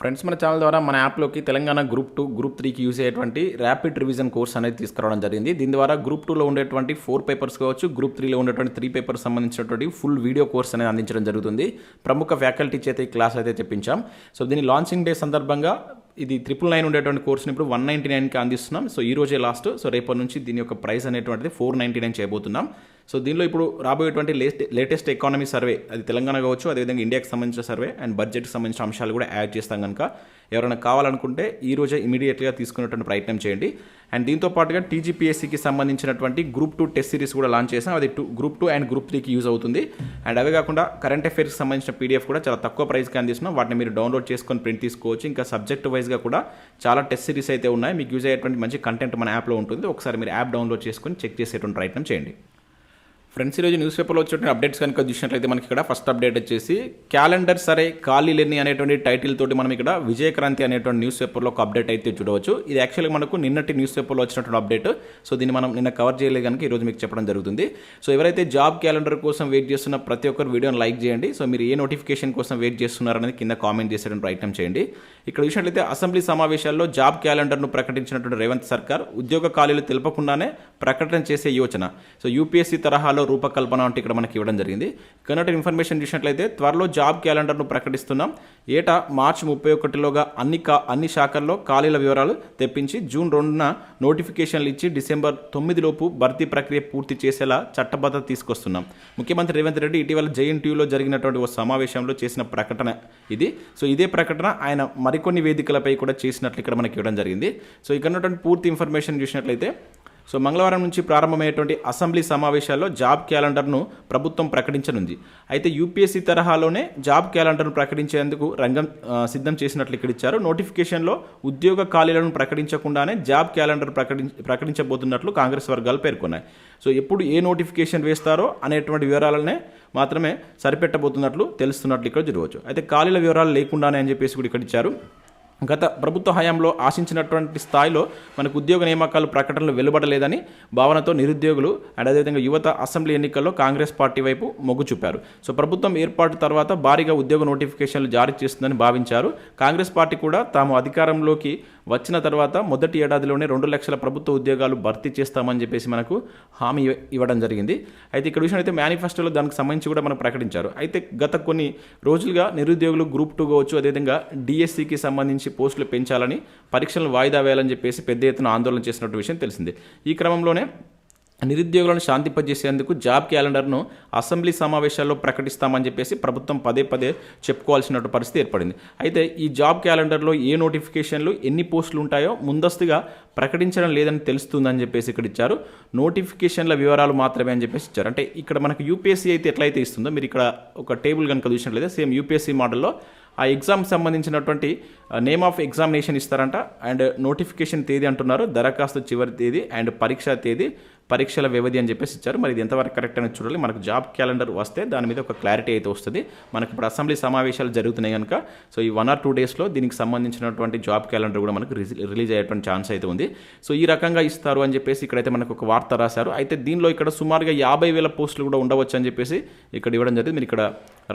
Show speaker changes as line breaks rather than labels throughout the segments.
Friends మన channel ద్వారా మన యాప్లోకి తెలంగాణ గ్రూప్ టూ గ్రూప్ త్రీకి యూజ్ అయ్యేటువంటి ర్యాపిడ్ రివిజన్ కోర్స్ అనేది తీసుకురావడం జరిగింది. దీని ద్వారా గ్రూప్ టూలో ఉండేటువంటి ఫోర్ పేపర్స్ కావచ్చు గ్రూప్ త్రీలో ఉండేటువంటి త్రీ పేపర్స్ సంబంధించినటువంటి ఫుల్ వీడియో కోర్స్ అనేది అందించడం జరుగుతుంది. ప్రముఖ ఫ్యాకల్టీ చేత ఈ క్లాస్ అయితే చెప్పించాం. సో దీని లాంచింగ్ డే సందర్భంగా ఇది ట్రిపుల్ నైన్ ఉండేటువంటి కోర్స్ని ఇప్పుడు వన్ నైంటీ నైన్కి అందిస్తున్నాం. సో ఈ రోజే లాస్ట్ సో రేపటి నుంచి దీని యొక్క ప్రైస్ అనేటువంటిది ఫోర్ నైంటీ నైన్ చేయబోతున్నాం. సో దీనిలో ఇప్పుడు రాబోయేటువంటి లేటెస్ట్ లేటెస్ట్ ఎకానమీ సర్వే అది తెలంగాణ కావచ్చు అదేవిధంగా ఇండియాకి సంబంధించిన సర్వే అండ్ బడ్జెట్కి సంబంధించిన అంశాలు కూడా యాడ్ చేస్తాం కనుక ఎవరైనా కావాలనుకుంటే ఈ రోజే ఇమీడియట్గా తీసుకునేటువంటి ప్రయత్నం చేయండి. అండ్ దీంతో పాటుగా టీజీపీఎస్సీకి సంబంధించినటువంటి గ్రూప్ టూ టెస్ట్ సిరీస్ కూడా లాంచ్ చేసాం అది two group two and group త్రీకి యూజ్ అవుతుంది. అండ్ అవే కాకుండా కరెంట్ అఫైర్స్కి సంబంధించిన పీడిఎఫ్ కూడా చాలా తక్కువ ప్రైస్కి అందిస్తున్నాం. వాటిని మీరు డౌన్లోడ్ చేసుకొని ప్రింట్ తీసుకోవచ్చు. ఇంకా సబ్జెక్ట్ వైజ్గా కూడా చాలా టెస్ట్ సిరీస్ అయితే ఉన్నాయి. మీకు యూజ్ అయ్యేటువంటి మంచి కంటెంట్ మన యాప్లో ఉంటుంది. ఒకసారి మీరు యాప్ డౌన్లోడ్ చేసుకొని చెక్ చేసేటువంటి ప్రయత్నం చేయండి. ఫ్రెండ్స్ ఈరోజు న్యూస్ పేపర్లో వచ్చేటువంటి అప్డేట్స్ కనుక చూసినట్లయితే మనకి ఇక్కడ ఫస్ట్ అప్డేట్ వచ్చేసి క్యాలెండర్ సరే ఖాళీ లేని అనేటువంటి టైటిల్ తోటి మనం ఇక్కడ విజయక్రాంతి అనేటువంటి న్యూస్ పేపర్లో ఒక అప్డేట్ అయితే చూడవచ్చు. ఇది యాక్చువల్గా మనకు నిన్నటి న్యూస్ పేపర్లో వచ్చినటువంటి అప్డేట్. సో దీన్ని మనం నిన్న కవర్ చేయలేదు కనుక ఈరోజు మీకు చెప్పడం జరుగుతుంది. సో ఎవరైతే జాబ్ క్యాలెండర్ కోసం వెయిట్ చేస్తున్న ప్రతి ఒక్కరు వీడియోని లైక్ చేయండి. సో మీరు ఏ నోటిఫికేషన్ కోసం వెయిట్ చేస్తున్నారనేది కింద కామెంట్ చేసేటువంటి ప్రయత్నం చేయండి. ఇక్కడ చూసినట్లయితే అసెంబ్లీ సమావేశాల్లో జాబ్ క్యాలెండర్ను ప్రకటించినటువంటి రేవంత్ సర్కార్ ఉద్యోగ ఖాళీలు తెలపకుండానే ప్రకటన చేసే యోచన. సో యూపీఎస్సీ తరహాలో రూపకల్పన అంటే ఇక్కడ మనకి ఇవ్వడం జరిగింది. కన్నటి ఇన్ఫర్మేషన్ చూసినట్లయితే త్వరలో జాబ్ క్యాలెండర్ను ప్రకటిస్తున్నాం. ఏటా మార్చి ముప్పై ఒకటిలోగా అన్ని కా అన్ని శాఖల్లో ఖాళీల వివరాలు తెప్పించి జూన్ రెండున నోటిఫికేషన్లు ఇచ్చి డిసెంబర్ తొమ్మిదిలోపు భర్తీ ప్రక్రియ పూర్తి చేసేలా చట్టబద్ధత తీసుకొస్తున్నాం. ముఖ్యమంత్రి రేవంత్ రెడ్డి ఇటీవల జేఎన్టీయూలో జరిగినటువంటి ఓ సమావేశంలో చేసిన ప్రకటన ఇది. సో ఇదే ప్రకటన ఆయన మరికొన్ని వేదికలపై కూడా చేసినట్లు ఇక్కడ మనకి ఇవ్వడం జరిగింది. సో ఇక్కడ ఉన్నటువంటి పూర్తి ఇన్ఫర్మేషన్ చూసినట్లయితే సో మంగళవారం నుంచి ప్రారంభమయ్యేటువంటి అసెంబ్లీ సమావేశాల్లో జాబ్ క్యాలెండర్ను ప్రభుత్వం ప్రకటించనుంది. అయితే యూపీఎస్సీ తరహాలోనే జాబ్ క్యాలెండర్ను ప్రకటించేందుకు రంగం సిద్ధం చేసినట్లు ఇక్కడ ఇచ్చారు. నోటిఫికేషన్లో ఉద్యోగ ఖాళీలను ప్రకటించకుండానే జాబ్ క్యాలెండర్ ప్రకటించ ప్రకటించబోతున్నట్లు కాంగ్రెస్ వర్గాలు పేర్కొన్నాయి. సో ఎప్పుడు ఏ నోటిఫికేషన్ వేస్తారో అనేటువంటి వివరాలనే మాత్రమే సరిపెట్టబోతున్నట్లు తెలుస్తున్నట్లు ఇక్కడ చూడవచ్చు. అయితే ఖాళీల వివరాలు లేకుండానే అని చెప్పేసి కూడా ఇక్కడ ఇచ్చారు. గత ప్రభుత్వ హయాంలో ఆశించినటువంటి స్థాయిలో మనకు ఉద్యోగ నియామకాలు ప్రకటనలు వెలువడలేదని భావనతో నిరుద్యోగులు అండ్ అదేవిధంగా యువత అసెంబ్లీ ఎన్నికల్లో కాంగ్రెస్ పార్టీ వైపు మొగ్గు చూపారు. సో ప్రభుత్వం ఏర్పాటు తర్వాత భారీగా ఉద్యోగ నోటిఫికేషన్లు జారీ చేస్తుందని భావించారు. కాంగ్రెస్ పార్టీ కూడా తాము అధికారంలోకి వచ్చిన తర్వాత మొదటి ఏడాదిలోనే రెండు లక్షల ప్రభుత్వ ఉద్యోగాలు భర్తీ చేస్తామని చెప్పేసి మనకు హామీ ఇవ్వడం జరిగింది. అయితే ఇక్కడ విషయం అయితే మేనిఫెస్టోలో దానికి సంబంధించి కూడా మనం ప్రకటించారు. అయితే గత కొన్ని రోజులుగా నిరుద్యోగులు గ్రూప్ టూ కావచ్చు అదేవిధంగా డిఎస్సికి సంబంధించి పోస్టులు పెంచాలని పరీక్షలను వాయిదా వేయాలని చెప్పేసి పెద్ద ఎత్తున ఆందోళన చేసినట్టు విషయం తెలిసిందే. ఈ క్రమంలోనే నిరుద్యోగులను శాంతింపజేసేందుకు జాబ్ క్యాలెండర్ను అసెంబ్లీ సమావేశాల్లో ప్రకటిస్తామని చెప్పేసి ప్రభుత్వం పదే పదే చెప్పుకోవాల్సిన పరిస్థితి ఏర్పడింది. అయితే ఈ జాబ్ క్యాలెండర్లో ఏ నోటిఫికేషన్లు ఎన్ని పోస్టులు ఉంటాయో ముందస్తుగా ప్రకటించడం లేదని తెలుస్తుందని చెప్పేసి ఇక్కడ ఇచ్చారు. నోటిఫికేషన్ల వివరాలు మాత్రమే అని చెప్పేసి ఇచ్చారు. అంటే ఇక్కడ మనకు యూపీఎస్సీ అయితే ఎట్లయితే ఇస్తుందో మీరు ఇక్కడ ఒక టేబుల్ కనుక చూసినట్లయితే సేమ్ యూపీఎస్సీ మోడల్లో ఆ ఎగ్జామ్ సంబంధించినటువంటి నేమ్ ఆఫ్ ఎగ్జామినేషన్ ఇస్తారంట. అండ్ నోటిఫికేషన్ తేదీ అంటున్నారు. దరఖాస్తు చివరి తేదీ అండ్ పరీక్ష తేదీ. పరీక్షల వ్యవధి అని చెప్పేసి ఇచ్చారు. మరి ఇది ఎంతవరకు కరెక్ట్ అని చూడాలి. మనకు జాబ్ క్యాలెండర్ వస్తే దాని మీద ఒక క్లారిటీ అయితే వస్తుంది. మనకి ఇప్పుడు అసెంబ్లీ సమావేశాలు జరుగుతున్నాయి కనుక సో ఈ వన్ ఆర్ టూ డేస్లో దీనికి సంబంధించినటువంటి జాబ్ క్యాలెండర్ కూడా మనకు రిలీజ్ అయ్యేటువంటి ఛాన్స్ అయితే ఉంది. సో ఈ రకంగా ఇస్తారు అని చెప్పేసి ఇక్కడైతే మనకు ఒక వార్త రాశారు. అయితే దీనిలో ఇక్కడ సుమారుగా యాభై వేల పోస్టులు కూడా ఉండవచ్చు అని చెప్పేసి ఇక్కడ ఇవ్వడం జరిగింది. మీరు ఇక్కడ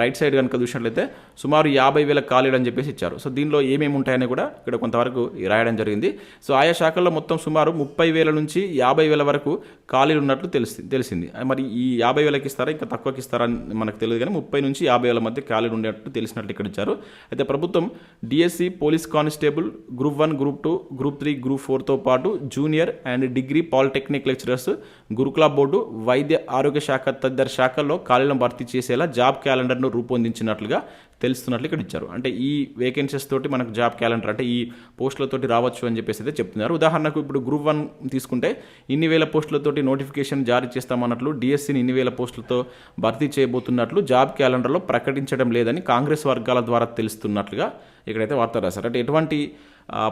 రైట్ సైడ్ కనుక చూసినట్లయితే సుమారు యాభై వేల ఖాళీలు అని చెప్పేసి ఇచ్చారు. సో దీనిలో ఏమేమి ఉంటాయని కూడా ఇక్కడ కొంతవరకు రాయడం జరిగింది. సో ఆయా శాఖల్లో మొత్తం సుమారు ముప్పై వేల నుంచి యాభై వేల వరకు ఖాళీలు ఉన్నట్లు తెలిసి తెలిసింది. మరి ఈ యాభై వేలకి ఇస్తారా ఇంకా తక్కువకి ఇస్తారా అని మనకు తెలియదు కానీ ముప్పై నుంచి యాభై వేల మధ్య ఖాళీలు ఉండేటట్టు తెలిసినట్లు ఇక్కడ ఇచ్చారు. అయితే ప్రభుత్వం DSC police constable group one group two group three group ఫోర్తో పాటు junior and degree polytechnic lecturers గురుకుల బోర్డు వైద్య ఆరోగ్య శాఖ తదితర శాఖల్లో ఖాళీలను భర్తీ చేసేలా జాబ్ క్యాలెండర్ను రూపొందించినట్లుగా తెలుస్తున్నట్లు ఇక్కడ ఇచ్చారు. అంటే ఈ వేకెన్సీస్ తోటి మనకు జాబ్ క్యాలెండర్ అంటే ఈ పోస్టులతోటి రావచ్చు అని చెప్పేసి అయితే చెప్తున్నారు. ఉదాహరణకు ఇప్పుడు గ్రూప్ వన్ తీసుకుంటే ఇన్ని వేల పోస్టులతోటి నోటిఫికేషన్ జారీ చేస్తామన్నట్లు డిఎస్సిని ఇన్ని వేల పోస్టులతో భర్తీ చేయబోతున్నట్లు జాబ్ క్యాలెండర్లో ప్రకటించడం లేదని కాంగ్రెస్ వర్గాల ద్వారా తెలుస్తున్నట్లుగా ఇక్కడైతే వార్త రాశారు. అంటే ఎటువంటి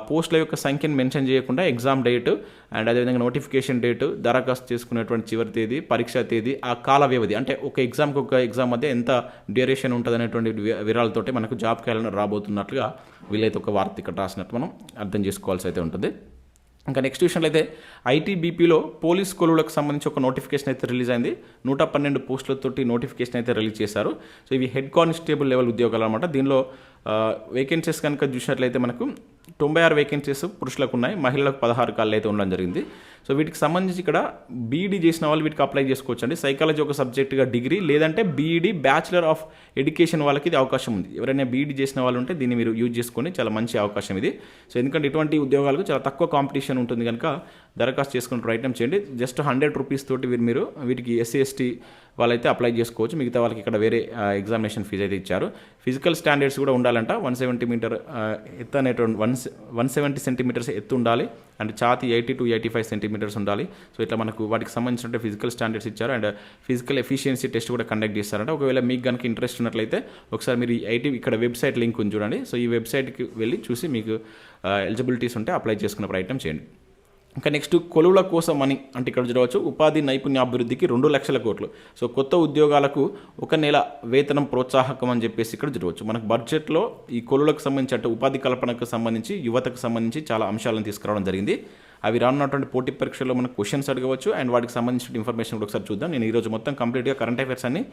పోస్టుల యొక్క సంఖ్యను మెన్షన్ చేయకుండా ఎగ్జామ్ డేట్ అండ్ అదేవిధంగా నోటిఫికేషన్ డేట్ దరఖాస్తు చేసుకునేటువంటి చివరి తేదీ పరీక్ష తేదీ ఆ కాల వ్యవధి. అంటే ఒక ఎగ్జామ్కి ఒక ఎగ్జామ్ మధ్య ఎంత డ్యూరేషన్ ఉంటుంది అనేటువంటి వివరాలతోటి మనకు జాబ్ క్యాలెండర్ రాబోతున్నట్లుగా వీళ్ళైతే ఒక వార్త ఇక్కడ రాసినట్టు మనం అర్థం చేసుకోవాల్సి అయితే ఉంటుంది. ఇంకా నెక్స్ట్ విషయంలో అయితే ఐటీబీపీలో పోలీస్ కొలువులకు సంబంధించి ఒక నోటిఫికేషన్ అయితే రిలీజ్ అయింది. నూట పన్నెండు పోస్టులతోటి నోటిఫికేషన్ అయితే రిలీజ్ చేశారు. సో ఇవి హెడ్ కానిస్టేబుల్ లెవెల్ ఉద్యోగాలు అనమాట దీనిలో వేకెన్సీస్ కనుక చూసినట్లయితే మనకు తొంభై ఆరు వేకెన్సీస్ పురుషులకు ఉన్నాయి. మహిళలకు పదహారు కాళ్ళు అయితే ఉండడం జరిగింది. సో వీటికి సంబంధించి ఇక్కడ బీఈడీ చేసిన వాళ్ళు వీటికి అప్లై చేసుకోవచ్చు అండి సైకాలజీ ఒక సబ్జెక్టుగా డిగ్రీ లేదంటే బీఈడీ బ్యాచిలర్ ఆఫ్ ఎడ్యుకేషన్ వాళ్ళకి ఇది అవకాశం ఉంది. ఎవరైనా బీఈడీ చేసిన వాళ్ళు ఉంటే దీన్ని మీరు యూజ్ చేసుకొని చాలా మంచి అవకాశం ఇది. సో ఎందుకంటే ఇటువంటి ఉద్యోగాలకు చాలా తక్కువ కాంపిటీషన్ ఉంటుంది కనుక దరఖాస్తు చేసుకుని ప్రయత్నం చేయండి. జస్ట్ హండ్రెడ్ రూపీస్ తోటి వీరు మీరు వీటికి ఎస్సీ ఎస్టీ వాళ్ళైతే అప్లై చేసుకోవచ్చు. మిగతా వాళ్ళకి ఇక్కడ వేరే ఎగ్జామినేషన్ ఫీజు అయితే ఇచ్చారు. ఫిజికల్ స్టాండర్డ్స్ కూడా ఉండాలంట. వన్ సెవెంటీ మీటర్ ఎత్తు అనేటువంటి వన్ వన్ సెవెంటీ సెంటీమీటర్స్ ఎత్తు ఉండాలి. అండ్ ఛాతి eighty two eighty five centimetres ఉండాలి. సో ఇట్లా మనకు వాటికి సంబంధించిన ఫిజికల్ స్టాండర్డ్స్ ఇచ్చారు. అండ్ ఫిజికల్ ఎఫిషియన్సీ టెస్ట్ కూడా కండక్ట్ చేస్తారంట. ఒకవేళ మీకు కనుక ఇంట్రెస్ట్ ఉన్నట్లయితే ఒకసారి మీరు ఐటీ ఇక్కడ వెబ్సైట్ లింక్ ఉంది చూడండి. సో ఈ వెబ్సైట్కి వెళ్ళి చూసి మీకు ఎలిజిబిలిటీస్ ఉంటే అప్లై చేసుకునే ప్రయత్నం చేయండి. ఇంకా నెక్స్ట్ కొలువుల కోసం అని అంటే ఇక్కడ చూడవచ్చు. ఉపాధి నైపుణ్య అభివృద్ధికి రెండు లక్షల కోట్లు. సో కొత్త ఉద్యోగాలకు ఒక నెల వేతనం ప్రోత్సాహకం అని చెప్పేసి ఇక్కడ చూడవచ్చు. మనకు బడ్జెట్లో ఈ కొలువులకు సంబంధించి అంటే ఉపాధి కల్పనకు సంబంధించి యువతకు సంబంధించి చాలా అంశాలను తీసుకురావడం జరిగింది. అవి రానున్నటువంటి పోటీ పరీక్షల్లో మనకు క్వశ్చన్స్ అడగవచ్చు. అండ్ వాటికి సంబంధించిన ఇన్ఫర్మేషన్ కూడా ఒకసారి చూద్దాం. నేను ఈరోజు మొత్తం కంప్లీట్గా కరెంట్ అఫైర్స్ అన్ని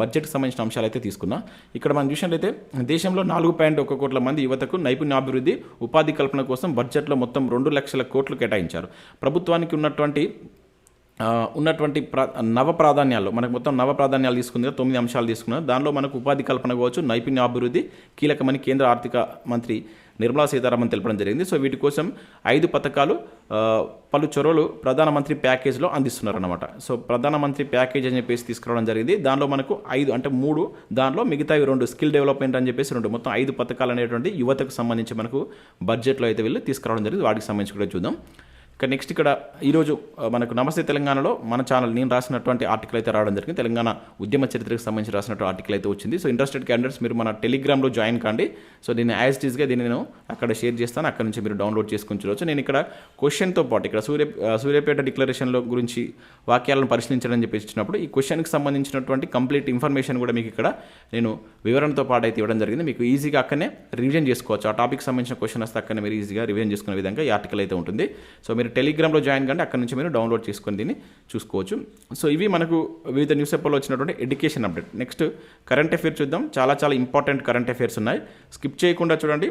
బడ్జెట్కి సంబంధించిన అంశాలు అయితే తీసుకున్నా ఇక్కడ మనం చూసినట్లయితే దేశంలో నాలుగు పాయింట్ ఒక కోట్ల మంది యువతకు నైపుణ్యాభివృద్ధి ఉపాధి కల్పన కోసం బడ్జెట్లో మొత్తం రెండు లక్షల కోట్లు కేటాయించారు. ప్రభుత్వానికి ఉన్నటువంటి ఉన్నటువంటి ప్ర నవ ప్రాధాన్యాలు మనకు మొత్తం నవ ప్రాధాన్యాలు తీసుకుంది తొమ్మిది అంశాలు తీసుకున్నారు. దానిలో మనకు ఉపాధి కల్పన కావచ్చు నైపుణ్యాభివృద్ధి కీలకమని కేంద్ర ఆర్థిక మంత్రి నిర్మలా సీతారామన్ తెలపడం జరిగింది. సో వీటి కోసం ఐదు పథకాలు పలు చొరవలు ప్రధానమంత్రి ప్యాకేజ్లో అందిస్తున్నారన్నమాట. సో ప్రధానమంత్రి ప్యాకేజ్ అని చెప్పేసి తీసుకురావడం జరిగింది. దానిలో మనకు ఐదు అంటే మూడు దానిలో మిగతావి రెండు స్కిల్ డెవలప్మెంట్ అని చెప్పేసి రెండు మొత్తం ఐదు పథకాలు అనేటువంటి యువతకు సంబంధించి మనకు బడ్జెట్లో అయితే వెళ్ళి తీసుకురావడం జరిగింది. వాటికి సంబంధించి కూడా చూద్దాం. ఇక నెక్స్ట్ ఇక్కడ ఈరోజు మనకు నమస్తే తెలంగాణలో మన ఛానల్ నేను రాసినటువంటి ఆర్టికల్ అయితే రావడం జరిగింది. తెలంగాణ ఉద్యమ చరిత్రకు సంబంధించి రాసినటువంటి ఆర్టికల్ అయితే వచ్చింది. సో ఇంట్రెస్టెడ్ క్యాండిడేట్స్ మీరు మన టెలిగ్రామ్లో జాయిన్ కాండి. సో దీన్ని యాజ్ టీజ్గా దీన్ని నేను అక్కడ షేర్ చేస్తాను. అక్కడ నుంచి మీరు డౌన్లోడ్ చేసుకుని చూడవచ్చు నేను ఇక్కడ క్వశ్చన్తో పాటు ఇక్కడ సూర్య సూర్యపేట డిక్లరేషన్లో గురించి వాక్యాలను పరిశీలించడం అని చెప్పేసి ఇచ్చినప్పుడు ఈ క్వశ్చన్కి సంబంధించినటువంటి కంప్లీట్ ఇన్ఫర్మేషన్ కూడా మీకు ఇక్కడ నేను వివరణతో పాటు అయితే ఇవ్వడం జరిగింది. మీకు ఈజీగా అక్కడనే రివిజన్ చేసుకోవచ్చు. ఆ టాపిక్ సంబంధించిన క్వశ్చన్ వస్తే అక్కడనే మీరు ఈజీగా రివిజన్ చేసుకునే విధంగా ఈ ఆర్టికల్ అయితే ఉంటుంది. సో మీరు టెలిగ్రామ్లో జాయిన్ కంటే అక్కడ నుంచి మీరు డౌన్లోడ్ చేసుకొని దీన్ని చూసుకోవచ్చు. సో ఇవి మనకు వివిధ న్యూస్ పేపర్లో వచ్చినటువంటి education update next current affairs చూద్దాం. చాలా చాలా ఇంపార్టెంట్ కరెంట్ అఫేర్స్ ఉన్నాయి. స్కిప్ చేయకుండా చూడండి.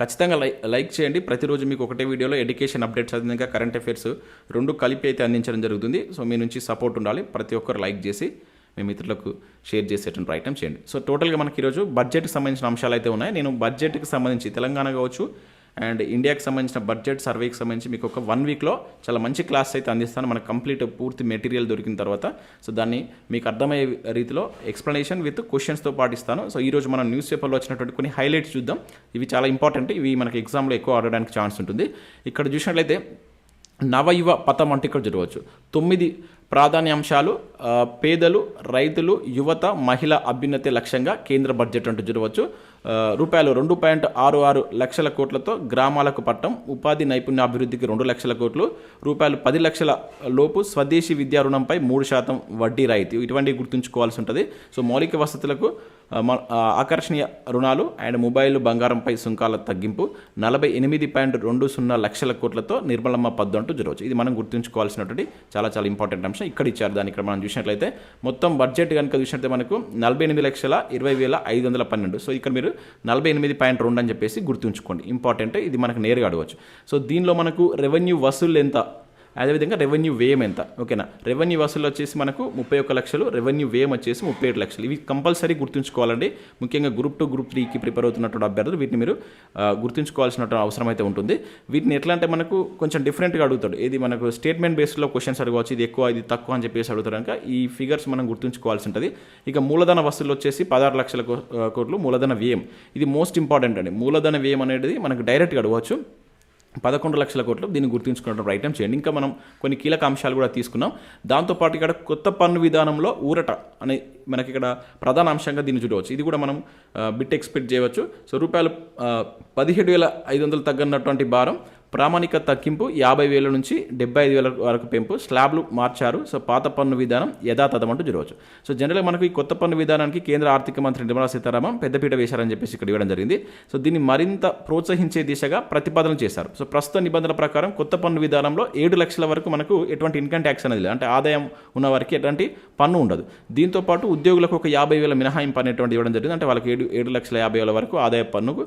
ఖచ్చితంగా లైక్ లైక్ చేయండి. ప్రతిరోజు మీకు ఒకటే వీడియోలో ఎడ్యుకేషన్ అప్డేట్స్ అదేవిధంగా కరెంట్ అఫేర్స్ రెండు కలిపి అయితే అందించడం జరుగుతుంది. సో మీ నుంచి సపోర్ట్ ఉండాలి. ప్రతి ఒక్కరు లైక్ చేసి మీ మిత్రులకు షేర్ చేసేటువంటి ప్రయత్నం చేయండి. సో టోటల్గా మనకి ఈరోజు బడ్జెట్కి సంబంధించిన అంశాలు అయితే ఉన్నాయి. నేను బడ్జెట్కి సంబంధించి తెలంగాణ కావచ్చు అండ్ ఇండియాకి సంబంధించిన బడ్జెట్ సర్వేకి సంబంధించి మీకు ఒక వన్ వీక్లో చాలా మంచి క్లాస్ అయితే అందిస్తాను. మనకు కంప్లీట్ పూర్తి మెటీరియల్ దొరికిన తర్వాత. సో దాన్ని మీకు అర్థమయ్యే రీతిలో ఎక్స్ప్లెనేషన్ విత్ క్వశ్చన్స్తో పాటిస్తాను. సో ఈరోజు మనం న్యూస్ పేపర్లో వచ్చినటువంటి కొన్ని హైలైట్స్ చూద్దాం. ఇవి చాలా ఇంపార్టెంట్ ఇవి మనకి ఎగ్జామ్లో ఎక్కువ ఆడడానికి ఛాన్స్ ఉంటుంది. ఇక్కడ చూసినట్లయితే నవయువ పథం అంటే ఇక్కడ చూడవచ్చు తొమ్మిది ప్రాధాన్యాంశాలు పేదలు రైతులు యువత మహిళ అభ్యున్నతి లక్ష్యంగా కేంద్ర బడ్జెట్ అంటూ చూడవచ్చు రూపాయలు రెండు పాయింట్ ఆరు ఆరు లక్షల కోట్లతో గ్రామాలకు పట్టం ఉపాధి నైపుణ్య అభివృద్ధికి రెండు లక్షల కోట్లు రూపాయలు పది లక్షల లోపు స్వదేశీ విద్యా రుణంపై మూడు శాతం వడ్డీ రాయితీ. ఇటువంటివి గుర్తుంచుకోవాల్సి ఉంటుంది. సో మౌలిక వసతులకు ఆకర్షణీయ రుణాలు అండ్ మొబైల్ బంగారంపై సుంకాల తగ్గింపు నలభై ఎనిమిది పాయింట్ రెండు సున్నా లక్షల కోట్లతో నిర్మలమ్మ పద్దు అంటూ జరగవచ్చు. ఇది మనం గుర్తుంచుకోవాల్సినటువంటి చాలా చాలా ఇంపార్టెంట్ అంశం. ఇక్కడ ఇచ్చారు దాన్ని ఇక్కడ మనం చూసినట్లయితే మొత్తం బడ్జెట్ కనుక చూసినట్లయితే మనకు నలభై ఎనిమిది లక్షల ఇరవై వేల ఐదు వందల పన్నెండు. సో ఇక్కడ మీరు నలభై ఎనిమిది పాయింట్ రెండు అని చెప్పేసి గుర్తుంచుకోండి. ఇంపార్టెంట్ ఇది మనకు నేరుగా అడగవచ్చు. సో దీనిలో మనకు రెవెన్యూ వసూలు ఎంత అదేవిధంగా రెవెన్యూ వ్యయం ఎంత? ఓకేనా? రెవెన్యూ వసూలు వచ్చేసి మనకు ముప్పై ఒక్క లక్షలు రెవెన్యూ వ్యయం వచ్చేసి ముప్పై ఏడు లక్షలు. ఇవి కంపల్సరీ గుర్తుంచుకోవాలండి. ముఖ్యంగా గ్రూప్ టూ గ్రూప్ త్రీకి ప్రిపేర్ అవుతున్నటువంటి అభ్యర్థులు వీటిని మీరు గుర్తుంచుకోవాల్సిన అవసరం అయితే ఉంటుంది. వీటిని ఎట్లా అంటే మనకు కొంచెం డిఫరెంట్గా అడుగుతాడు. ఇది మనకు స్టేట్మెంట్ బేస్లో క్వశ్చన్స్ అడగవచ్చు ఇది ఎక్కువ ఇది తక్కువ అని చెప్పేసి అడుగుతారు కనుక ఈ ఫిగర్స్ మనం గుర్తుంచుకోవాల్సి ఉంటుంది. ఇక మూలధన వసూలు వచ్చేసి పదహారు లక్షల కో- కోట్లు మూలధన వ్యయం ఇది మోస్ట్ ఇంపార్టెంట్ అండి. మూలధన వ్యయం అనేది మనకు డైరెక్ట్గా అడగవచ్చు. పదకొండు లక్షల కోట్లు దీన్ని గుర్తుంచుకున్నటువంటి ప్రయత్నం చేయండి. ఇంకా మనం కొన్ని కీలక అంశాలు కూడా తీసుకున్నాం దాంతోపాటు ఇక్కడ కొత్త పన్ను విధానంలో ఊరట అనే మనకి ఇక్కడ ప్రధాన అంశంగా దీన్ని చూడవచ్చు. ఇది కూడా మనం బిట్ ఎక్స్పెక్ట్ చేయవచ్చు. సో రూపాయలు పదిహేడు వేల ఐదు వందలు తగ్గనటువంటి భారం. ప్రామాణిక తగ్గింపు యాభై వేల నుంచి డెబ్బై ఐదు వేల వరకు పెంపు. స్లాబ్లు మార్చారు. సో పాత పన్ను విధానం యథాతథం అంటూ చూడవచ్చు సో జనరల్గా మనకు ఈ కొత్త పన్ను విధానానికి కేంద్ర ఆర్థిక మంత్రి నిర్మలా సీతారామన్ పెద్దపీట వేశారని చెప్పేసి ఇక్కడ ఇవ్వడం జరిగింది. సో దీన్ని మరింత ప్రోత్సహించే దిశగా ప్రతిపాదన చేశారు. సో ప్రస్తుత నిబంధనల ప్రకారం కొత్త పన్ను విధానంలో ఏడు లక్షల వరకు మనకు ఎటువంటి ఇన్కమ్ ట్యాక్స్ అనేది లేదు. అంటే ఆదాయం ఉన్న వారికి ఎటువంటి పన్ను ఉండదు. దీంతో పాటు ఉద్యోగులకు ఒక యాభై వేల మినహాయింపు అనేటువంటి ఇవ్వడం జరిగింది. అంటే వాళ్ళకి ఏడు ఏడు లక్షల యాభై వేల వరకు ఆదాయ పన్నుకు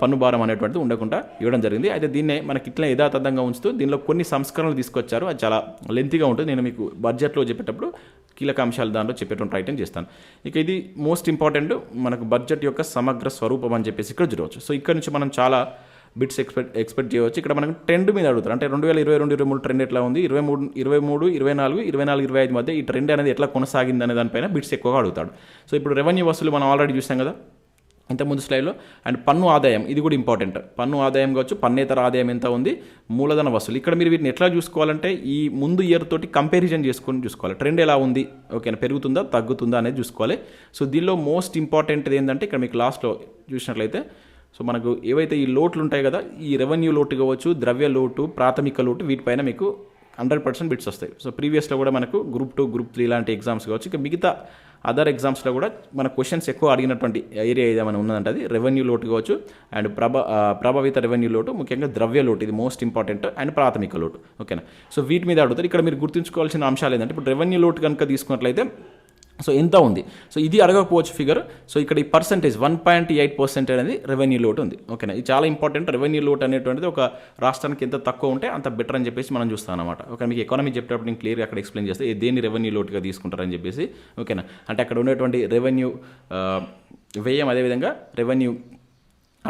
పన్ను భారం అనేటువంటిది ఉండకుండా ఇవ్వడం జరిగింది. అయితే దీన్నే మనకి ఇట్లా యథాతథంగా ఉంచుతూ దీనిలో కొన్ని సంస్కరణలు తీసుకొచ్చారు. అది చాలా లెంతీగా ఉంటుంది. నేను మీకు బడ్జెట్లో చెప్పేటప్పుడు కీలక అంశాలు దాంట్లో చెప్పేటువంటి ప్రయత్నం చేస్తాను. ఇక ఇది మోస్ట్ ఇంపార్టెంట్ మనకు బడ్జెట్ యొక్క సమగ్ర స్వరూపం అని చెప్పేసి ఇక్కడ చూడవచ్చు. సో ఇక్కడ నుంచి మనం చాలా బిట్స్ ఎక్స్పెక్ట్ ఎక్స్పెక్ట్ చేయవచ్చు. ఇక్కడ మనకు ట్రెండ్ మీద అడుగుతారు. అంటే రెండు వేల ఇరవై రెండు ఇరవై మూడు ట్రెండ్ ఎట్లా ఉంది? ఇరవై మూడు ఇరవై మూడు ఇరవై నాలుగు ఇరవై నాలుగు ఇరవై ఐదు మధ్య ఈ ట్రెండ్ అనేది ఎట్లా కొనసాగింది అనే దానిపైన బిట్స్ ఎక్కువగా అడుగుతాడు. సో ఇప్పుడు రెవెన్యూ వసూలు మనం ఆల్రెడీ చూసాం కదా? ఇంతకుముందు స్లైడ్లో అండ్ పన్ను ఆదాయం ఇది కూడా ఇంపార్టెంట్. పన్ను ఆదాయం కావచ్చు పన్నేతర ఆదాయం ఎంత ఉంది మూలధన వసూలు. ఇక్కడ మీరు వీటిని ఎట్లా చూసుకోవాలంటే ఈ ముందు ఇయర్ తోటి కంపారిజన్ చేసుకొని చూసుకోవాలి. ట్రెండ్ ఎలా ఉంది ఓకేనా పెరుగుతుందా తగ్గుతుందా అనేది చూసుకోవాలి. సో దీనిలో మోస్ట్ ఇంపార్టెంట్ ఏంటంటే ఇక్కడ మీకు లాస్ట్లో చూసినట్లయితే సో మనకు ఏవైతే ఈ లోట్లు ఉంటాయి కదా ఈ రెవెన్యూ లోటు కావచ్చు ద్రవ్య లోటు ప్రాథమిక లోటు వీటిపైన మీకు హండ్రెడ్ పర్సెంట్ బిట్స్ వస్తాయి. సో ప్రీవియస్లో కూడా మనకు గ్రూప్ టూ గ్రూప్ త్రీ లాంటి ఎగ్జామ్స్ కావచ్చు. ఇక మిగతా అదర్ ఎగ్జామ్స్లో కూడా మన క్వశ్చన్స్ ఎక్కువ అడిగినటువంటి ఏరియా ఏదేమైనా ఉన్నదంటే అది రెవెన్యూ లోటు కావచ్చు అండ్ ప్రభ ప్రభావిత రెవెన్యూ లోటు ముఖ్యంగా ద్రవ్య లోటు ఇది మోస్ట్ ఇంపార్టెంట్ అండ్ ప్రాథమిక లోటు. ఓకేనా సో వీటి మీద అడుగుతారు. ఇక్కడ మీరు గుర్తుంచుకోవాల్సిన అంశాలు ఏంటంటే ఇప్పుడు రెవెన్యూ లోటు కనుక తీసుకున్నట్లయితే సో ఎంత ఉంది? సో ఇది అడగకపోవచ్చు ఫిగర్ సో ఇక్కడ ఈ percentage one point eight percent అనేది రెవెన్యూ లోటు ఉంది. ఓకేనా ఇది చాలా ఇంపార్టెంట్ రెవెన్యూ లోటు అనేటువంటిది ఒక రాష్ట్రానికి ఎంత తక్కువ ఉంటే అంత బెటర్ అని చెప్పేసి మనం చూస్తాం అనమాట ఓకే మీకు ఎకానమీ చెప్పేటప్పుడు నేను క్లియర్గా అక్కడ ఎక్స్ప్లెయిన్ చేస్తే. దేన్ని రెవెన్యూ లోటుగా తీసుకుంటారని చెప్పేసి. ఓకేనా అంటే అక్కడ ఉన్నటువంటి రెవెన్యూ వ్యయం అదేవిధంగా రెవెన్యూ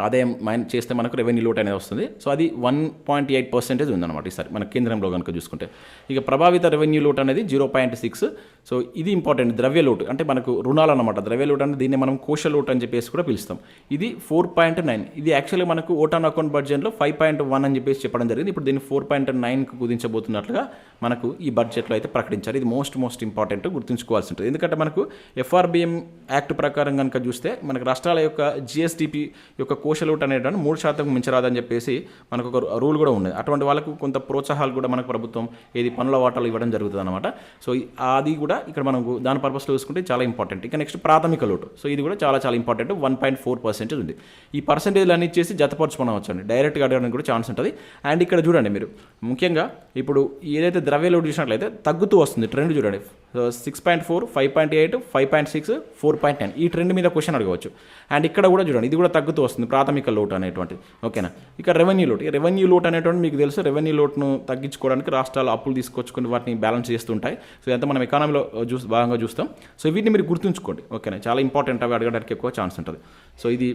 ఆదాయం మైన్ చేస్తే మనకు రెవెన్యూ లోట్ అనేది వస్తుంది. సో అది వన్ పాయింట్ ఎయిట్ పర్సెంటేజ్ ఉందన్నమాట ఈసారి మన కేంద్రంలో కనుక చూసుకుంటే. ఇక ప్రభావిత రెవెన్యూ లోట్ అనేది జీరో పాయింట్ సిక్స్ సో ఇది ఇంపార్టెంట్ ద్రవ్య లోటు అంటే మనకు రుణాలు అనమాట ద్రవ్య లోటు అంటే దీన్ని మనం కోశ లోటు అని చెప్పేసి కూడా పిలుస్తాం. ఇది ఫోర్ పాయింట్ నైన్ ఇది యాక్చువల్లీ మనకు ఓటాన్ అకౌంట్ బడ్జెట్లో ఫైవ్ పాయింట్ వన్ అని చెప్పేసి చెప్పడం జరిగింది. ఇప్పుడు దీన్ని ఫోర్ పాయింట్ నైన్కి కుదించబోతున్నట్లుగా మనకు ఈ బడ్జెట్లో అయితే ప్రకటించారు. ఇది మోస్ట్ మోస్ట్ ఇంపార్టెంట్ గుర్తుంచుకోవాల్సి ఉంటుంది. ఎందుకంటే మనకు ఎఫ్ఆర్బిఎం యాక్ట్ ప్రకారం కనుక చూస్తే మనకు రాష్ట్రాల యొక్క జిఎస్డిపి యొక్క కోశలోటు అనేటువంటి మూడు శాతం మించరాదని చెప్పేసి మనకు ఒక రూల్ కూడా ఉంది అటువంటి వాళ్ళకు కొంత ప్రోత్సాహాలు కూడా మనకు ప్రభుత్వం ఏది పనుల వాటాలు ఇవ్వడం జరుగుతుంది అనమాట సో అది కూడా ఇక్కడ మనకు దాని పర్పస్లో చూసుకుంటే చాలా ఇంపార్టెంట్. ఇక నెక్స్ట్ ప్రాథమిక లోటు. సో ఇది కూడా చాలా చాలా important. One point four percentage ఉంది. ఈ పర్సెంటేజ్లు అన్ని ఇచ్చేసి జతపరచుకోవచ్చు అండి డైరెక్ట్గా అడగడానికి కూడా ఛాన్స్ ఉంటుంది. అండ్ ఇక్కడ చూడండి మీరు. ముఖ్యంగా ఇప్పుడు ఏదైతే ద్రవ్య లోటు చూసినట్లయితే తగ్గుతూ వస్తుంది ట్రెండ్ చూడండి. So six point four five point eight five point six four point nine. ఈ ట్రెండ్ మీద క్వశ్చన్ అడగవచ్చు. అండ్ ఇక్కడ కూడా చూడండి. ఇది కూడా తగ్గుతూ వస్తుంది. ప్రాథమిక లోటు అనేటువంటిది ఓకేనా? ఇక రెవెన్యూ లోటు. ఈ రెవెన్యూ లోటు అనేటువంటి మీకు తెలుసు. రెవెన్యూ లోటును తగ్గించుకోవడానికి రాష్ట్రాలు అప్పులు తీసుకొచ్చుకొని వాటిని బ్యాలెన్స్ చేస్తుంటాయి. సో ఇదంతా మనం ఎకానమీలో చూసి భాగంగా చూస్తాం. సో వీటిని మీరు గుర్తుంచుకోండి. ఓకేనా? చాలా ఇంపార్టెంట్ అవి అడగడానికి ఎక్కువ ఛాన్స్ ఉంటుంది. సో ఇది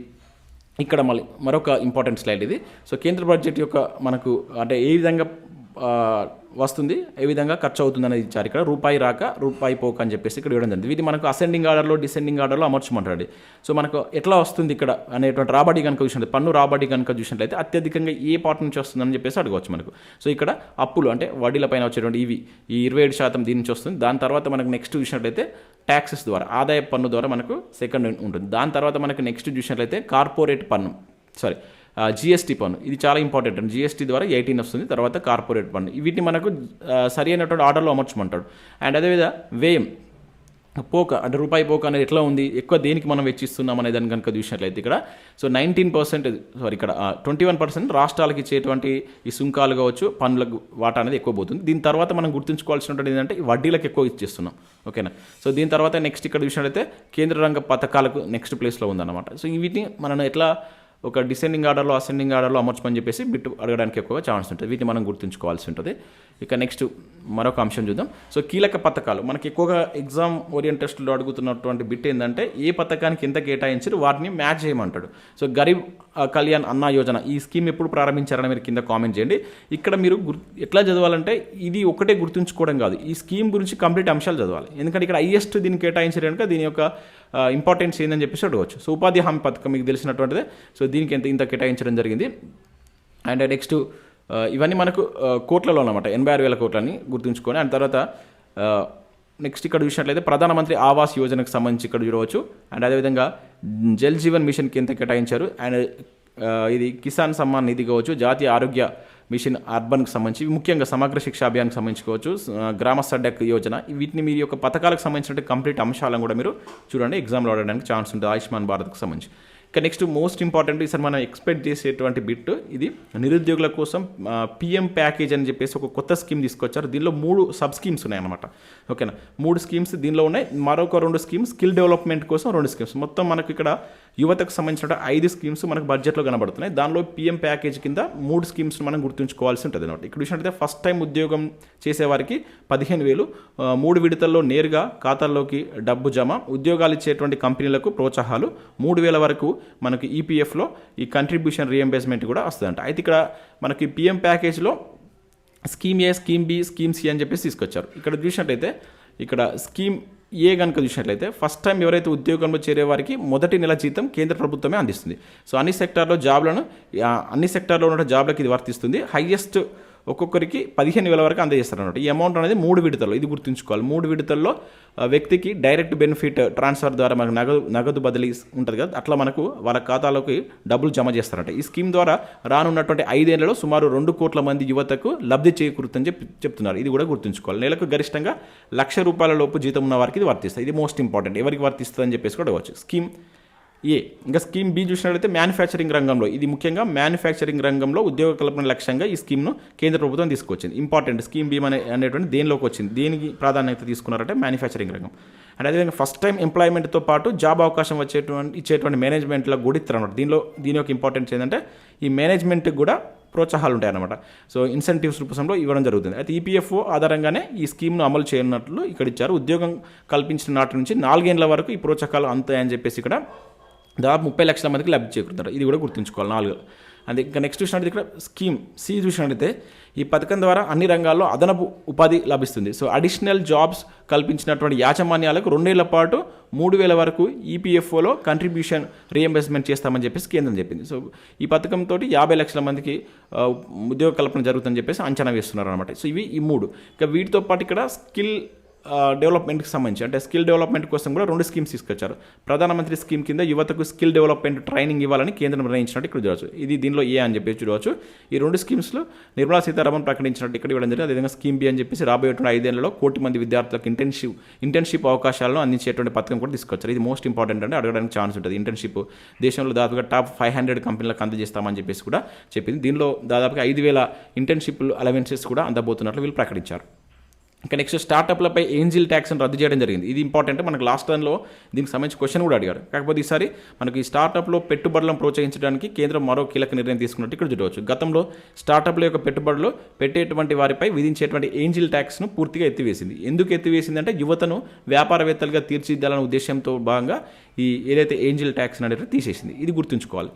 ఇక్కడ మళ్ళీ మరొక ఇంపార్టెంట్ స్లైడ్ ఇది. సో కేంద్ర బడ్జెట్ యొక్క మనకు అంటే ఏ విధంగా వస్తుంది. ఏ విధంగా ఖర్చు అవుతుంది అనేది ఇచ్చారు ఇక్కడ. రూపాయి రాక రూపాయి పోక అని చెప్పేసి ఇక్కడ ఇవ్వడం జరిగింది. ఇది మనకు అసెండింగ్ ఆర్డర్లో డిసెండింగ్ ఆర్డర్లో అమర్చమంటాడు సో మనకు ఎట్లా వస్తుంది ఇక్కడ అనేటువంటి రాబడి కనుక చూసినట్లయితే పన్ను రాబడి కనుక చూసినట్లయితే అత్యధికంగా ఏ పార్ట్ నుంచి వస్తుందని చెప్పేసి అడగవచ్చు మనకు. సో ఇక్కడ అప్పులు అంటే వడ్డీల పైన వచ్చేటువంటి ఇవి ఈ ఇరవై ఏడు శాతం దీని నుంచి వస్తుంది. దాని తర్వాత మనకు నెక్స్ట్ చూసినట్లయితే ట్యాక్సెస్ ద్వారా ఆదాయ పన్ను ద్వారా మనకు సెకండ్ ఉంటుంది. దాని తర్వాత మనకు నెక్స్ట్ చూసినట్లయితే కార్పొరేట్ పన్ను సారీ జిఎస్టీ పన్ను. ఇది చాలా ఇంపార్టెంట్ అండి జిఎస్టీ ద్వారా ఎయిటీన్ వస్తుంది తర్వాత కార్పొరేట్ పన్ను. వీటిని మనకు సరి అయినటువంటి ఆర్డర్లో అమర్చమంటాడు. అండ్ అదేవిధంగా వ్యయం. పోక అంటే రూపాయి పోక అనేది ఎట్లా ఉంది? ఎక్కువ దేనికి మనం వెచ్చిస్తున్నాం అనే దాన్ని కనుక చూసినట్లయితే ఇక్కడ. సో నైన్టీన్ పర్సెంట్ సారీ ఇక్కడ ట్వంటీ వన్ పర్సెంట్ రాష్ట్రాలకు ఇచ్చేటువంటి ఈ సుంకాలు కావచ్చు పన్నులకు వాటా అనేది ఎక్కువ పోతుంది. దీని తర్వాత మనం గుర్తుంచుకోవాల్సినటువంటి ఏంటంటే వడ్డీలకు ఎక్కువ ఇచ్చేస్తున్నాం ఓకేనా? సో దీని తర్వాత నెక్స్ట్ ఇక్కడ చూసినట్లయితే కేంద్ర రంగ పథకాలకు నెక్స్ట్ ప్లేస్లో ఉందన్నమాట. సో వీటిని మనం ఎట్లా ఒక డిసెండింగ్ ఆర్డర్లో అసెండింగ్ ఆర్డర్లో అమర్చమని చెప్పేసి బిట్ అడగడానికి ఎక్కువగా ఛాన్స్ ఉంటుంది. వీటిని మనం గుర్తుంచుకోవాల్సి ఉంటుంది. ఇక నెక్స్ట్ మరొక అంశం చూద్దాం. సో కీలక పథకాలు. మనకి ఎక్కువగా ఎగ్జామ్ ఓరియంటెస్ట్లో అడుగుతున్నటువంటి బిట్ ఏంటంటే ఏ పథకానికి ఎంత కేటాయించారు వాటిని మ్యాచ్ చేయమంటాడు. సో గరీబ్ కళ్యాణ్ అన్న యోజన ఈ స్కీమ్ ఎప్పుడు ప్రారంభించారని మీరు కింద కామెంట్ చేయండి. ఇక్కడ మీరు గుర్ ఎట్లా చదవాలంటే ఇది ఒకటే గుర్తుంచుకోవడం కాదు. ఈ స్కీమ్ గురించి కంప్లీట్ అంశాలు చదవాలి. ఎందుకంటే ఇక్కడ హైయెస్ట్ దీన్ని కేటాయించారు కనుక దీని యొక్క ఇంపార్టెన్స్ ఏందని చెప్పేసి అడగవచ్చు సో ఉపాధి హామీ పథకం మీకు తెలిసినటువంటిదే. సో దీనికి ఎంత ఇంత కేటాయించడం జరిగింది. అండ్ నెక్స్ట్ ఇవన్నీ మనకు కోట్లలో అనమాట ఎనభై ఆరు వేల కోట్లని గుర్తుంచుకొని అండ్ తర్వాత నెక్స్ట్ ఇక్కడ చూసినట్లయితే ప్రధానమంత్రి ఆవాస్ యోజనకు సంబంధించి ఇక్కడ చూడవచ్చు. అండ్ అదేవిధంగా జల్ జీవన్ మిషన్కి ఎంత కేటాయించారు. అండ్ ఇది కిసాన్ సమ్మాన్ నిధి కావచ్చు జాతీయ ఆరోగ్య మిషన్ అర్బన్కి సంబంధించి ముఖ్యంగా సమగ్ర శిక్షా అభియాన్కి సంబంధించుకోవచ్చు ఆ, గ్రామ సడ్డక్ యోజన. వీటిని మీ యొక్క పథకాలకు సంబంధించిన కంప్లీట్ అంశాలను కూడా మీరు చూడండి. ఎగ్జామ్లో ఆడడానికి ఛాన్స్ ఉంటుంది ఆయుష్మాన్ భారత్కి సంబంధించి. ఇక నెక్స్ట్ మోస్ట్ ఇంపార్టెంట్ ఈసారి మనం ఎక్స్పెక్ట్ చేసేటువంటి బిట్ ఇది నిరుద్యోగుల కోసం పిఎం ప్యాకేజ్ అని చెప్పేసి ఒక కొత్త స్కీమ్ తీసుకొచ్చారు. దీనిలో మూడు సబ్ స్కీమ్స్ ఉన్నాయన్నమాట. ఓకేనా మూడు స్కీమ్స్ దీనిలో ఉన్నాయి. మరొక రెండు స్కీమ్స్ స్కిల్ డెవలప్మెంట్ కోసం రెండు స్కీమ్స్ మొత్తం మనకు ఇక్కడ యువతకు సంబంధించిన ఐదు స్కీమ్స్ మనకు బడ్జెట్లో కనబడుతున్నాయి. దానిలో పీఎం ప్యాకేజ్ కింద మూడు స్కీమ్స్ మనం గుర్తుంచుకోవాల్సి ఉంటుంది అనమాట ఇక్కడ చూసినట్టయితే ఫస్ట్ టైం ఉద్యోగం చేసేవారికి పదిహేను వేలు మూడు విడతల్లో నేరుగా ఖాతాల్లోకి డబ్బు జమ ఉద్యోగాలు ఇచ్చేటువంటి కంపెనీలకు ప్రోత్సాహాలు మూడు వేల వరకు మనకి ఈపీఎఫ్లో ఈ కంట్రిబ్యూషన్ రీఎంబేస్మెంట్ కూడా వస్తుందంట. అయితే ఇక్కడ మనకి PM ప్యాకేజ్లో scheme A scheme B scheme C అని చెప్పేసి తీసుకొచ్చారు. ఇక్కడ చూసినట్టయితే ఇక్కడ స్కీమ్ ఏ కనుక చూసినట్లయితే ఫస్ట్ టైం ఎవరైతే ఉద్యోగంలో చేరే వారికి మొదటి నెల జీతం కేంద్ర ప్రభుత్వమే అందిస్తుంది. సో అన్ని సెక్టార్లో జాబ్లను అన్ని సెక్టార్లో ఉన్న జాబ్లకు ఇది వర్తిస్తుంది. హైయెస్ట్ ఒక్కొక్కరికి పదిహేను వేల వరకు అందజేస్తారు అన్నమాట ఈ అమౌంట్ అనేది మూడు విడతల్లో ఇది గుర్తుంచుకోవాలి. మూడు విడతల్లో వ్యక్తికి డైరెక్ట్ బెనిఫిట్ ట్రాన్స్ఫర్ ద్వారా మనకు నగదు నగదు బదిలీ ఉంటుంది కదా అట్లా మనకు వాళ్ళ ఖాతాలోకి డబ్బులు జమ చేస్తారంట ఈ స్కీమ్ ద్వారా రానున్నటువంటి ఐదేళ్ళలో సుమారు రెండు కోట్ల మంది యువతకు లబ్ధి చేకూరుతుందని చెప్పి చెప్తున్నారు. ఇది కూడా గుర్తుంచుకోవాలి. నెలకు గరిష్టంగా లక్ష రూపాయల లోపు జీతం ఉన్న వారికి ఇది వర్తిస్తుంది. ఇది మోస్ట్ ఇంపార్టెంట్ ఎవరికి వర్తిస్తుంది అని చెప్పేసి కూడా అవ్వచ్చు స్కీమ్ ఏ ఇంకా స్కీమ్ బి చూసినట్లయితే మ్యానుఫ్యాక్చరింగ్ రంగంలో ఇది ముఖ్యంగా మ్యానుఫ్యాక్చరింగ్ రంగంలో ఉద్యోగ కల్పన లక్ష్యంగా ఈ స్కీమ్ను కేంద్ర ప్రభుత్వం తీసుకొచ్చింది. ఇంపార్టెంట్ స్కీమ్ బీమ్ అనే అనేటువంటి దేనిలోకి వచ్చింది? దేనికి ప్రాధాన్యత తీసుకున్నారంటే మ్యానుఫ్యాక్చరింగ్ రంగం. అండ్ అదేవిధంగా ఫస్ట్ టైం ఎంప్లాయ్మెంట్తో పాటు జాబ్ అవకాశం వచ్చేటువంటి ఇచ్చేటువంటి మేనేజ్మెంట్లో కూడా ఇస్తారు అనమాట దీనిలో దీని యొక్క ఇంపార్టెన్స్ ఏంటంటే ఈ మేనేజ్మెంట్కి కూడా ప్రోత్సాహాలు ఉంటాయన్నమాట సో ఇన్సెంటివ్స్ రూపంలో ఇవ్వడం జరుగుతుంది. అయితే ఈపీఎఫ్ఓ ఆధారంగానే ఈ స్కీమ్ను అమలు చేయనున్నట్లు ఇక్కడ ఇచ్చారు. ఉద్యోగం కల్పించిన నాటి నుంచి నాలుగేళ్ళ వరకు ఈ ప్రోత్సాహాలు అంతాయని చెప్పేసి ఇక్కడ దాదాపు ముప్పై లక్షల మందికి లబ్ధి చేకూరుతారు. ఇది కూడా గుర్తుంచుకోవాలి నాలుగు. అదే ఇంకా నెక్స్ట్ చూసినట్టు ఇక్కడ స్కీమ్ సి చూసినట్టయితే ఈ పథకం ద్వారా అన్ని రంగాల్లో అదనపు ఉపాధి లభిస్తుంది. సో అడిషనల్ జాబ్స్ కల్పించినటువంటి యాజమాన్యాలకు రెండేళ్ళ పాటు మూడు వేల వరకు ఈపీఎఫ్ఓలో కంట్రిబ్యూషన్ రీఎంబర్స్మెంట్ చేస్తామని చెప్పేసి కేంద్రం చెప్పింది. సో ఈ పథకంతో యాభై లక్షల మందికి ఉద్యోగ కల్పన జరుగుతుందని చెప్పేసి అంచనా వేస్తున్నారు అనమాట సో ఇవి ఈ మూడు. ఇంకా వీటితో పాటు ఇక్కడ స్కిల్ డెవలప్మెంట్కి సంబంధించి అంటే స్కిల్ డెవలప్మెంట్ కోసం కూడా రెండు స్కీమ్స్ తీసుకొచ్చారు. ప్రధానమంత్రి స్కీమ్ కింద యువతకు స్కిల్ డెవలప్మెంట్ ట్రైనింగ్ ఇవ్వాలని కేంద్రం నిర్ణయించినట్టు ఇక్కడ చూడవచ్చు. ఇది దీనిలో ఏ అని చెప్పేసి చూడవచ్చు. ఈ రెండు స్కీమ్స్లో నిర్మలా సీతారామన్ ప్రకటించినట్టు ఇక్కడ ఇవ్వడం జరిగింది. అదేవిధంగా స్కీమ్ బి అని చెప్పేసి రాబోయేటువంటి ఐదేళ్ళలో కోటి మంది విద్యార్థులకు ఇంటర్న్షిప్ ఇంటర్న్షిప్ అవకాశాలను అందించేటువంటి పథకం కూడా తీసుకొచ్చారు. ఇది మోస్ట్ ఇంపార్టెంట్ అంటే అడగడానికి ఛాన్స్ ఉంటుంది. ఇంటర్న్షిప్ దేశంలో దాదాపుగా టాప్ ఫైవ్ హండ్రెడ్ కంపెనీలకు అందజేస్తామని చెప్పేసి కూడా చెప్పింది. దీనిలో దాదాపుగా ఐదు వేల ఇంటర్న్షిప్ అలవెన్సెస్ కూడా అందబోతున్నట్లు వీళ్ళు ప్రకటించారు. ఇంకా నెక్స్ట్ స్టార్టప్లపై ఏంజిల్ ట్యాక్స్ని రద్దు చేయడం జరిగింది. ఇది ఇంపార్టెంట్ మనకు లాస్ట్ టైంలో దీనికి సంబంధించి క్వశ్చన్ కూడా అడిగారు. కాకపోతే ఈసారి మనకి ఈ స్టార్టప్లో పెట్టుబడులను ప్రోత్సహించడానికి కేంద్రం మరో కీలక నిర్ణయం తీసుకున్నట్టు ఇక్కడ చూడవచ్చు. గతంలో స్టార్టప్ల యొక్క పెట్టుబడులు పెట్టేటువంటి వారిపై విధించేటువంటి ఏంజిల్ ట్యాక్స్ను పూర్తిగా ఎత్తివేసింది. ఎందుకు ఎత్తివేసింది అంటే యువతను వ్యాపారవేత్తలుగా తీర్చిదిద్దాలనే ఉద్దేశంతో భాగంగా ఈ ఏదైతే ఏంజిల్ ట్యాక్స్ అనేది తీసేసింది. ఇది గుర్తుంచుకోవాలి.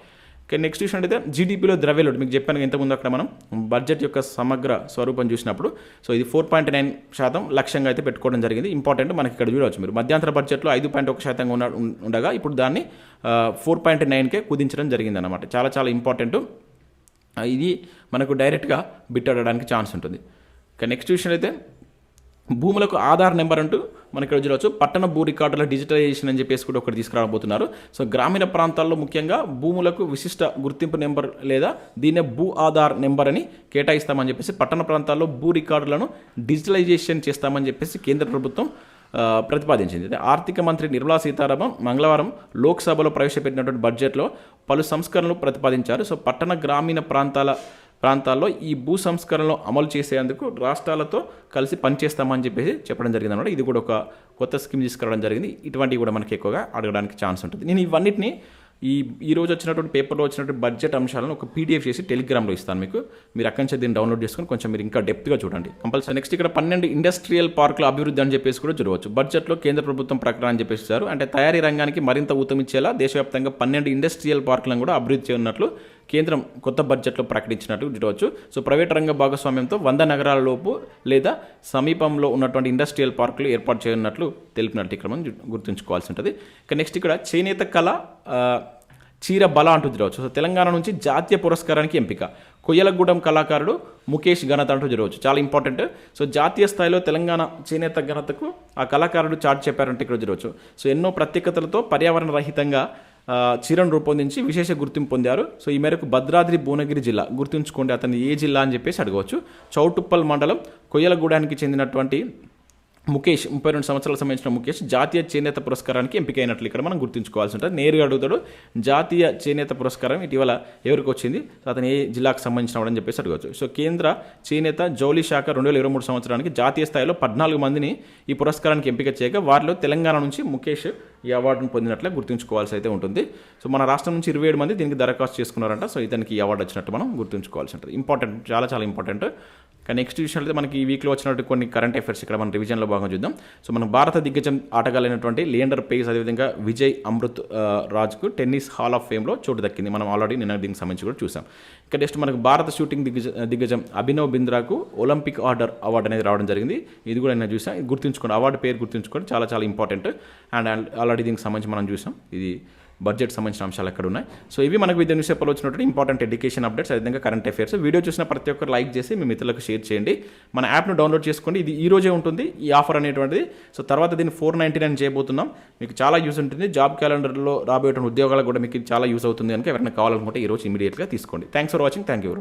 ఓకే నెక్స్ట్ చూసినట్టయితే జీడీపీలో ద్రవ్యలోటు. మీకు చెప్పాను ఇంతకుముందు అక్కడ మనం బడ్జెట్ యొక్క సమగ్ర స్వరూపం చూసినప్పుడు. సో ఇది ఫోర్ పాయింట్ నైన్ శాతం లక్ష్యంగా అయితే పెట్టుకోవడం జరిగింది. ఇంపార్టెంట్ మనకి ఇక్కడ చూడవచ్చు మీరు. మధ్యాంతర బడ్జెట్లో ఐదు పాయింట్ ఒక శాతంగా ఉన్న ఉండగా ఇప్పుడు దాన్ని ఫోర్ పాయింట్ నైన్కే కుదించడం జరిగింది అనమాట చాలా చాలా ఇంపార్టెంట్ ఇది మనకు డైరెక్ట్గా బిట్ అడగడానికి ఛాన్స్ ఉంటుంది. ఇక నెక్స్ట్ విషయం అయితే భూములకు ఆధార్ నెంబర్ అంటూ మనకి ఇక్కడ చూడవచ్చు. పట్టణ భూ రికార్డుల డిజిటలైజేషన్ అని చెప్పేసి కూడా ఒకటి తీసుకురాబోతున్నారు. సో గ్రామీణ ప్రాంతాల్లో ముఖ్యంగా భూములకు విశిష్ట గుర్తింపు నెంబర్ లేదా దీన్నే భూ ఆధార్ నెంబర్ అని కేటాయిస్తామని చెప్పేసి పట్టణ ప్రాంతాల్లో భూ రికార్డులను డిజిటలైజేషన్ చేస్తామని చెప్పేసి కేంద్ర ప్రభుత్వం ప్రతిపాదించింది. ఆర్థిక మంత్రి నిర్మలా సీతారామన్ మంగళవారం లోక్సభలో ప్రవేశపెట్టినటువంటి బడ్జెట్లో పలు సంస్కరణలు ప్రతిపాదించారు. సో పట్టణ గ్రామీణ ప్రాంతాల ప్రాంతాల్లో ఈ భూ సంస్కరణలు అమలు చేసేందుకు రాష్ట్రాలతో కలిసి పనిచేస్తామని చెప్పేసి చెప్పడం జరిగింది అనమాట ఇది కూడా ఒక కొత్త స్కీమ్ తీసుకురావడం జరిగింది. ఇటువంటివి కూడా మనకి ఎక్కువగా అడగడానికి ఛాన్స్ ఉంటుంది. నేను ఇవన్నిటిని ఈ ఈరోజు వచ్చినటువంటి పేపర్లో వచ్చినటువంటి బడ్జెట్ అంశాలను ఒక పీడిఎఫ్ చేసి టెలిగ్రామ్లో ఇస్తాను మీకు. మీరు అక్కడి నుంచి దీన్ని డౌన్లోడ్ చేసుకొని కొంచెం మీరు ఇంకా డెప్త్గా చూడండి. కంపల్సరీ నెక్స్ట్ ఇక్కడ పన్నెండు ఇండస్ట్రియల్ పార్కుల అభివృద్ధి అని చెప్పేసి కూడా చూడవచ్చు. బడ్జెట్లో కేంద్ర ప్రభుత్వం ప్రకటన అని చెప్పేసి అంటే తయారీ రంగానికి మరింత ఊతమిచ్చేలా దేశవ్యాప్తంగా పన్నెండు ఇండస్ట్రియల్ పార్కులను కూడా అభివృద్ధి చేయనున్నట్లు కేంద్రం కొత్త బడ్జెట్లో ప్రకటించినట్టు చూడవచ్చు. సో ప్రైవేట్ రంగ భాగస్వామ్యంతో వంద నగరాలలోపు లేదా సమీపంలో ఉన్నటువంటి ఇండస్ట్రియల్ పార్కులు ఏర్పాటు చేయనున్నట్లు తెలిపినట్టు ఇక్కడ మనం గుర్తుంచుకోవాల్సి ఉంటుంది. ఇక నెక్స్ట్ ఇక్కడ చేనేత కళ చీర బల అంటూ చూడవచ్చు. సో తెలంగాణ నుంచి జాతీయ పురస్కారానికి ఎంపిక. కొయ్యలగూడెం కళాకారుడు ముఖేష్ ఘనత అంటూ చూడవచ్చు. చాలా ఇంపార్టెంట్. సో జాతీయ స్థాయిలో తెలంగాణ చేనేత ఘనతకు ఆ కళాకారుడు చాటు చెప్పారంటే ఇక్కడ చూడవచ్చు. సో ఎన్నో ప్రత్యేకతలతో పర్యావరణ రహితంగా చీరను రూపొందించి విశేష గుర్తింపు పొందారు. సో ఈ మేరకు భద్రాద్రి భువనగిరి జిల్లా గుర్తుంచుకోండి. అతను ఏ జిల్లా అని చెప్పేసి అడగవచ్చు. చౌటుప్పల్ మండలం కొయ్యలగూడానికి చెందినటువంటి ముఖేష్ ముప్పై రెండు సంవత్సరాలకు సంబంధించిన ముఖేష్ జాతీయ చేనేత పురస్కారానికి ఎంపికైనట్లు ఇక్కడ మనం గుర్తుంచుకోవాల్సి ఉంటుంది. నేరుగా అడుగుతాడు జాతీయ చేనేత పురస్కారం ఇటీవల ఎవరికి వచ్చింది? అతని అతను ఏ జిల్లాకు సంబంధించిన వాడని చెప్పేసి అడగవచ్చు. సో కేంద్ర చేనేత జౌలి శాఖ రెండు వేల ఇరవై మూడు సంవత్సరానికి జాతీయ స్థాయిలో పద్నాలుగు మందిని ఈ పురస్కారానికి ఎంపిక చేయగా వారిలో తెలంగాణ నుంచి ముఖేష్ ఈ అవార్డును పొందినట్లే గుర్తుంచుకోవాల్సి అయితే ఉంటుంది. సో మన రాష్ట్రం నుంచి ఇరవై ఏడు మంది దీనికి దరఖాస్తు చేసుకున్నారంట. సో ఇతనికి ఈ అవార్డు వచ్చినట్టు మనం గుర్తుంచుకోవాల్సి ఉంటుంది ఇంపార్టెంట్ చాలా చాలా ఇంపార్టెంట్ కానీ నెక్స్ట్ విషయం అయితే మనకి ఈ వీక్లో వచ్చినట్టు కొన్ని కరెంట్ అఫైర్స్ ఇక్కడ మనం రివిజన్లో భాగంగా చూద్దాం. సో మన భారత దిగ్గజం ఆటగాళ్ళైనటువంటి లియండర్ పేస్ అదేవిధంగా విజయ్ అమృత్ రాజ్కు టెన్నిస్ హాల్ ఆఫ్ ఫేమ్లో చోటు దక్కింది. మనం ఆల్రెడీ నిన్న దీనికి సంబంధించి కూడా చూసాం. ఇక్కడ నెక్స్ట్ మనకు భారత షూటింగ్ దిగ్గజ దిగ్గజం అభినవ్ బింద్రాకు ఒలింపిక్ ఆర్డర్ అవార్డు అనేది రావడం జరిగింది. ఇది కూడా నేను చూసాం. గుర్తుంచుకోండి. అవార్డు పేరు గుర్తుంచుకోండి. చాలా చాలా ఇంపార్టెంట్ అండ్ ఆల్రెడీ దీనికి సంబంధించి మనం చూసాం. ఇది బడ్జెట్ సంబంధించిన అంశాలు ఎక్కడ ఉన్నాయి. సో ఇవి మనకు విద్య న్యూస్ పేపర్లో వచ్చినటువంటి ఇంపార్టెంట్ ఎడ్యుకేషన్ అప్డేట్స్ అదేవిధంగా కరెంట్ అఫేర్స్ వీడియో చూసిన ప్రతి ఒక్కరు లైక్ చేసి మీ మిత్రులకు షేర్ చేయండి. మన యాప్ను డౌన్లోడ్ చేసుకోండి. ఇది ఈ రోజే ఉంటుంది ఈ ఆఫర్ అనేటువంటిది. సో తర్వాత దీన్ని ఫోర్ నైంటీ నైన్ చేయబోతున్నాం. మీకు చాలా యూస్ ఉంటుంది. జాబ్ క్యాలెండర్లో రాబోయేటువంటి ఉద్యోగాలకు కూడా మీకు చాలా యూస్ అవుతుంది కనుక ఎవరైనా కావాలనుకుంటే ఈ రోజు ఇమీడియట్గా తీసుకోండి. Thanks for watching thank you